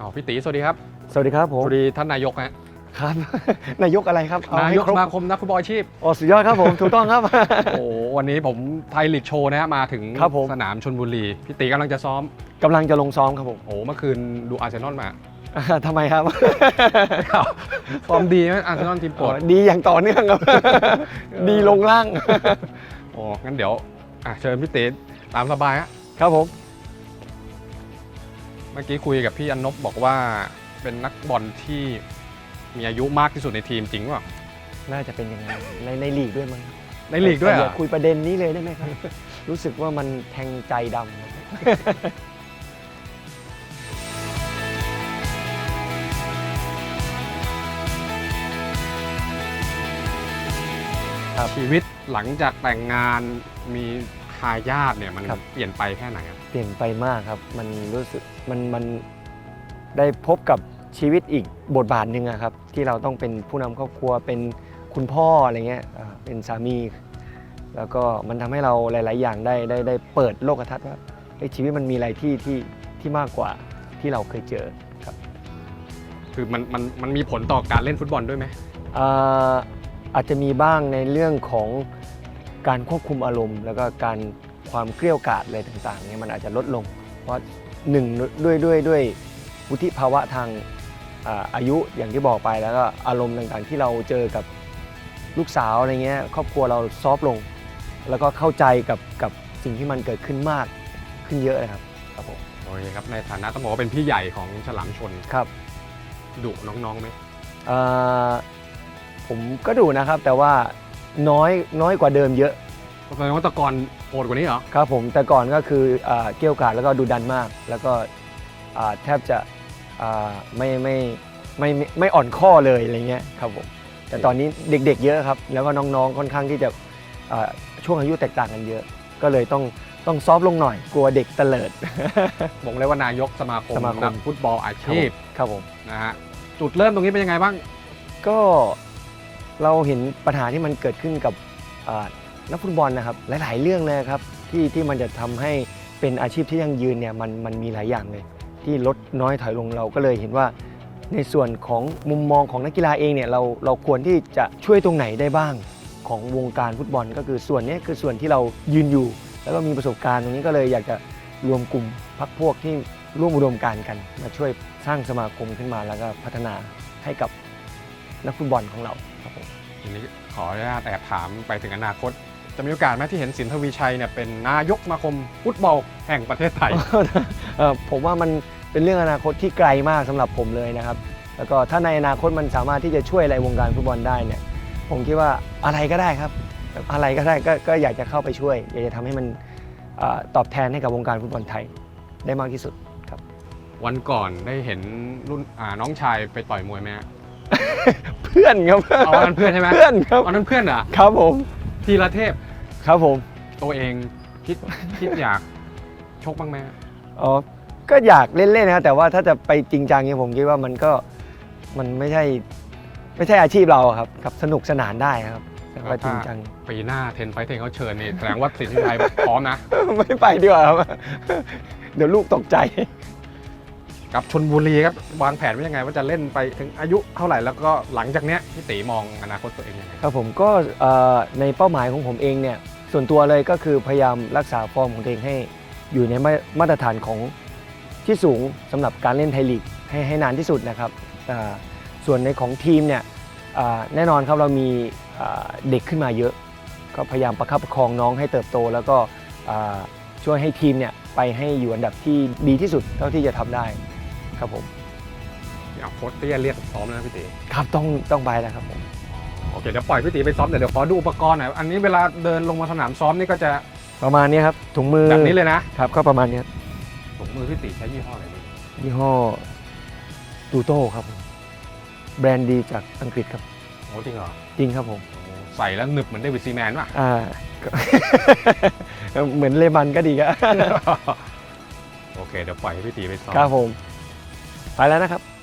อ๋อพี่ตีสวัสดีครับสวัสดีครับผสมวัสดีท่านนายกฮะครับ นายกอะไรครับเอนายให้กครสบมาคมนักฟุตบอลอาชีพอ๋อสุดยอดครับผม ถูกต้องครับ โอ้โหวันนี้ผมไทยลีกโชว์นะฮะมาถึงครับผม สนามชนบุรีพี่ตีกำลังจะซ้อมกำลังจะลงซ้อมครับผมโอ้โหเมื่อคืนดูอาร์เซนอลมาอ่าทำไมครับฟอร์มดีไหมอาร์เซนอลทีมโปรดดีอย่างต่อเนื่องครับ ดีลงล่าง โอ้งั้นเดี๋ยวอะเชิญพี่ตีตามสบายฮะครับผม เมื่อกี้คุยกับพี่อันนบบอกว่าเป็นนักบอลที่มีอายุมากที่สุดในทีมจริงเปล่าน่าจะเป็นอย่างนั้นในในลีกด้วยมั้งในลีกด้วยเหรแต่ออาคุยประเด็นนี้เลยได้ไหมครับ รู้สึกว่ามันแทงใจดำชีวิตหลังจากแต่งงานมีทายาทเนี่ยมันครับ เปลี่ยนไปแค่ไหนครับ เปลี่ยนไปมากครับ มันรู้สึกมันมันได้พบกับชีวิตอีกบทบาทหนึ่งอะครับ ที่เราต้องเป็นผู้นำครอบครัวเป็นคุณพ่ออะไรเงี้ยอ่าเป็นสามี แล้วก็มันทำให้เราหลาย ๆ อย่างได้ได้ได้เปิดโลกทัศน์ว่าเฮ้ยชีวิตมันมีอะไรที่ที่ที่มากกว่าที่เราเคยเจอครับ คือมันมันมันมีผลต่อการเล่นฟุตบอลด้วยไหมอ่าอาจจะมีบ้างในเรื่องของ การควบคุมอารมณ์ แล้วก็การความเกลี้ยวกล่อมอะไรต่างๆเนี่ยมันอาจจะลดลง เพราะหนึ่งด้วยด้วยด้วยวุฒิภาวะทางอาอายุอย่างที่บอกไปแล้วก็อารมณ์ต่างๆ ที่เราเจอกับลูกสาวอะไรเงี้ยครอบครัวเราซอฟต์ลง แล้วก็เข้าใจกับกับสิ่งที่มันเกิดขึ้นมากขึ้นเยอะเลยครับครับผมโอเคครับในฐานะต้องบอกว่าเป็นพี่ใหญ่ของฉลามชนครับดุน้องๆไหมอ่าผมก็ดูนะครับแต่ว่า น้อยน้อยกว่าเดิมเยอะแสดงว่าแตะกอนโหดกว่านี้เหรอ ครับผมแต่ก่อนก็คืออ่าเกี่ยวกาดแล้วก็ดูดันมาก แล้วก็อ่าแทบจะอ่าไม่ไม่ไม่ไม่ไม่อ่อนข้อเลยอะไรเงี้ยครับผมแต่ตอนนี้เด็กๆเยอะครับ แล้วก็น้องๆค่อนข้างที่จะอ่าช่วงอายุแตกต่างกันเยอะ ก็เลยต้องต้องซอฟต์ลงหน่อยกลัวเด็กเตลิด บอกเลยว่านายกสมาคมสมาคม นักฟุตบอลอาชีพครับผม นะฮะ จุดเริ่มตรงนี้เป็นยังไงบ้าง ก็ เราเห็นปัญหาที่มันเกิดขึ้นกับนักฟุตบอลนะครับหลายๆเรื่องเลยครับที่ที่มันจะทำให้เป็นอาชีพที่ยั่งยืนเนี่ยมันมันมีหลายอย่างเลย ที่ลดน้อยถอยลงเราก็เลยเห็นว่า ในส่วนของมุมมองของนักกีฬาเองเนี่ยเราเราควรที่จะช่วยตรงไหนได้บ้าง ของวงการฟุตบอล ก็คือส่วนนี้คือส่วนที่เรายืนอยู่ แล้วก็มีประสบการณ์ตรงนี้ก็เลยอยากจะรวมกลุ่มพักพวกที่ร่วมอุดมการกัน มาช่วยสร้างสมาคมขึ้นมาแล้วก็พัฒนาให้กับนักฟุตบอลของเรา ครับผมทีนี้ขออนุญาตแอบถามไปถึงอนาคต จะมีโอกาสไหมที่เห็นสินทวีชัยเนี่ยเป็นนายกสมาคมฟุตบอลแห่งประเทศไทย เอ่อผมว่ามันเป็นเรื่องอนาคตที่ไกลมากสำหรับผมเลยนะครับ แล้วก็ถ้าในอนาคตมันสามารถที่จะช่วยอะไรวงการฟุตบอลได้เนี่ย ผมคิดว่าอะไรก็ได้ครับ อะไรก็ได้ก็ก็อยากจะเข้าไปช่วย อยากจะทำให้มันเออตอบแทนให้กับวงการฟุตบอลไทยได้มากที่สุดครับ วันก่อนได้เห็นรุ่นอ่าน้องชายไปต่อยมวยไหมฮะ เพื่อนครับเอาอันนั้นเพื่อนใช่ไหมเพื่อนครับเอานั้นเพื่อนเหรอครับผมทีละเทพครับผม ตัวเองคิดคิดอยากชกบ้างไหมฮะอ๋อก็อยากเล่นๆนะครับแต่ว่าถ้าจะไปจริงจังเนี่ยผมคิดว่ามันก็มันไม่ใช่ไม่ใช่อาชีพเราอะครับครับสนุกสนานได้ครับแต่ว่าจริงจังปีหน้าเทนไฟเทนเขาเชิญนี่แสดงว่าสินทวีชัยพร้อมนะ ไม่ไปดีกว่าครับเดี๋ยวลูกตกใจ กับชนบุรีครับวางแผนไว้ยังไงว่าจะเล่นไปถึงอายุเท่าไหร่แล้วก็หลังจากเนี้ยพี่ตีมองอนาคตตัวเองยังไงครับผมก็เอ่อในเป้าหมายของผมเองเนี่ยส่วนตัวเลยก็คือพยายามรักษาฟอร์มของตัวเองให้อยู่ในมามาตรฐานของที่สูงสำหรับการเล่นไทยลีกให้ให้นานที่สุดนะครับอ่าส่วนในของทีมเนี่ยอ่าแน่นอนครับเรามีอ่าเด็กขึ้นมาเยอะ ก็พยายามประคับประคองน้องให้เติบโต แล้วก็อ่าช่วยให้ทีมเนี่ยไปให้อยู่อันดับที่ดีที่สุดเท่าที่จะทำได้ ครับผมเอาโค้ชเตี้ยเรียกซ้อมแล้วนะพี่ตีครับต้องต้องไปแล้วครับผม โอเคเดี๋ยวปล่อยพี่ตีไปซ้อมแต่เดี๋ยวขอดูอุปกรณ์หน่อยอันนี้เวลาเดินลงมาสนามซ้อมนี่ก็จะประมาณนี้ครับถุงมือแบบนี้เลยนะครับก็ประมาณนี้ถุงมือพี่ตีใช้ยี่ห้ออะไรดียี่ห้อตูโต้ครับผมแบรนด์ดีจากอังกฤษครับโอ้จริงเหรอจริงครับผมโอ้ใส่แล้วหนึบเหมือนเดวิดซีแมนป่ะ อ่าก็ เหมือนเลมันก็ดีครับ โอเคเดี๋ยวปล่อยให้พี่ตีไปซ้อม ครับผม ไปแล้วนะครับ